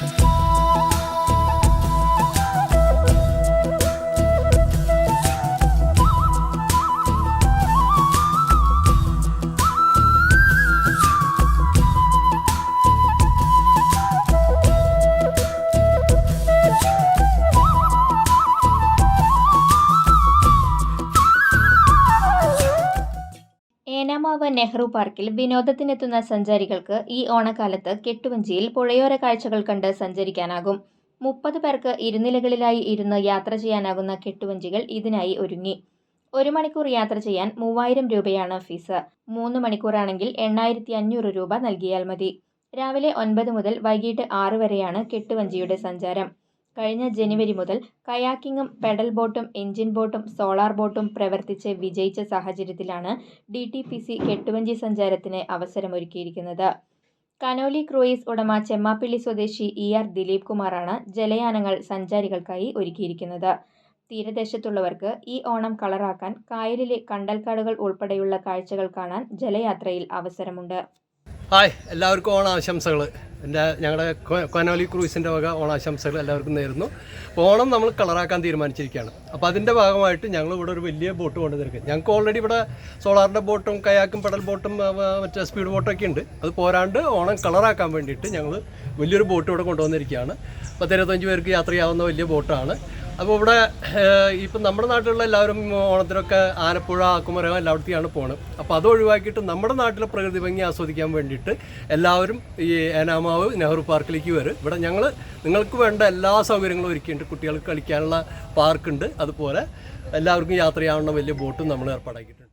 Thank you. Nehru പാർക്കിൽ വിനോദത്തിനെത്തുന്ന സഞ്ചാരികൾക്ക് ഈ ഓണക്കാലത്ത് കെട്ടുവഞ്ചിയിൽ പുഴയോര കാഴ്ചകൾ കണ്ട് സഞ്ചരിക്കാനാകും. മുപ്പത് പേർക്ക് ഇരുനിലകളിലായി ഇരുന്ന് യാത്ര ചെയ്യാനാകുന്ന കെട്ടുവഞ്ചികൾ ഇതിനായി ഒരുങ്ങി. ഒരു മണിക്കൂർ യാത്ര ചെയ്യാൻ മൂവായിരം രൂപയാണ് ഫീസ്. മൂന്ന് മണിക്കൂറാണെങ്കിൽ എണ്ണായിരത്തി അഞ്ഞൂറ് രൂപ നൽകിയാൽ മതി. രാവിലെ ഒൻപത് മുതൽ വൈകിട്ട് ആറ് വരെയാണ് കെട്ടുവഞ്ചിയുടെ സഞ്ചാരം. കഴിഞ്ഞ ജനുവരി മുതൽ കയാക്കിങ്ങും പെഡൽ ബോട്ടും എഞ്ചിൻ ബോട്ടും സോളാർ ബോട്ടും പ്രവർത്തിച്ച് വിജയിച്ച സാഹചര്യത്തിലാണ് ഡി ടി പി സി കെട്ടുവഞ്ചി സഞ്ചാരത്തിന് അവസരമൊരുക്കിയിരിക്കുന്നത്. കനോലി ക്രൂയിസ് ഉടമ ചെമ്മാപ്പിള്ളി സ്വദേശി ഇ ആർ ദിലീപ് കുമാറാണ് ജലയാനങ്ങൾ സഞ്ചാരികൾക്കായി ഒരുക്കിയിരിക്കുന്നത്. തീരദേശത്തുള്ളവർക്ക് ഈ ഓണം കളറാക്കാൻ കായലിലെ കണ്ടൽക്കാടുകൾ ഉൾപ്പെടെയുള്ള കാഴ്ചകൾ കാണാൻ ജലയാത്രയിൽ അവസരമുണ്ട്. ഹായ് എല്ലാവർക്കും ഓണാശംസകൾ എന്റെ ഞങ്ങളുടെ കൊനോലി ക്രൂസിന്റെ വക ഓണാശംസകൾ എല്ലാവർക്കും നേരുന്നു. ഓണം നമ്മൾ കളറാക്കാൻ തീരുമാനിച്ചിരിക്കുകയാണ്. അപ്പോൾ അതിന്റെ ഭാഗമായിട്ട് ഞങ്ങൾ ഇവിടെ ഒരു വലിയ ബോട്ട് കൊണ്ടുവന്നിരിക്കും ഞങ്ങൾക്ക് ഓൾറെഡി ഇവിടെ സോളാറിന്റെ ബോട്ടും കയാക്കും പെടൽ ബോട്ടും മറ്റേ സ്പീഡ് ബോട്ടൊക്കെ ഉണ്ട്. അത് പോരാണ്ട് ഓണം കളറാക്കാൻ വേണ്ടിയിട്ട് ഞങ്ങൾ വലിയൊരു ബോട്ട് ഇവിടെ കൊണ്ടുവന്നിരിക്കുകയാണ്. പത്തിരുപത്തഞ്ച് പേർക്ക് യാത്ര ചെയ്യാവുന്ന വലിയ ബോട്ടാണ്. അപ്പോൾ ഇവിടെ ഇപ്പം നമ്മുടെ നാട്ടിലുള്ള എല്ലാവരും ഓണത്തിനൊക്കെ ആലപ്പുഴ ആക്കുമരം എല്ലായിടത്തെയാണ് പോണത്. അപ്പോൾ അത് ഒഴിവാക്കിയിട്ട് നമ്മുടെ നാട്ടിലെ പ്രകൃതി ഭംഗി ആസ്വദിക്കാൻ വേണ്ടിയിട്ട് എല്ലാവരും ഈ ഏനാമാവ് നെഹ്റു പാർക്കിലേക്ക് വരും. ഇവിടെ ഞങ്ങൾ നിങ്ങൾക്ക് വേണ്ട എല്ലാ സൗകര്യങ്ങളും ഒരുക്കിയിട്ടുണ്ട്. കുട്ടികൾക്ക് കളിക്കാനുള്ള പാർക്കുണ്ട്. അതുപോലെ എല്ലാവർക്കും യാത്ര ചെയ്യാവുന്ന വലിയ ബോട്ടും നമ്മൾ ഏർപ്പാടാക്കിയിട്ടുണ്ട്.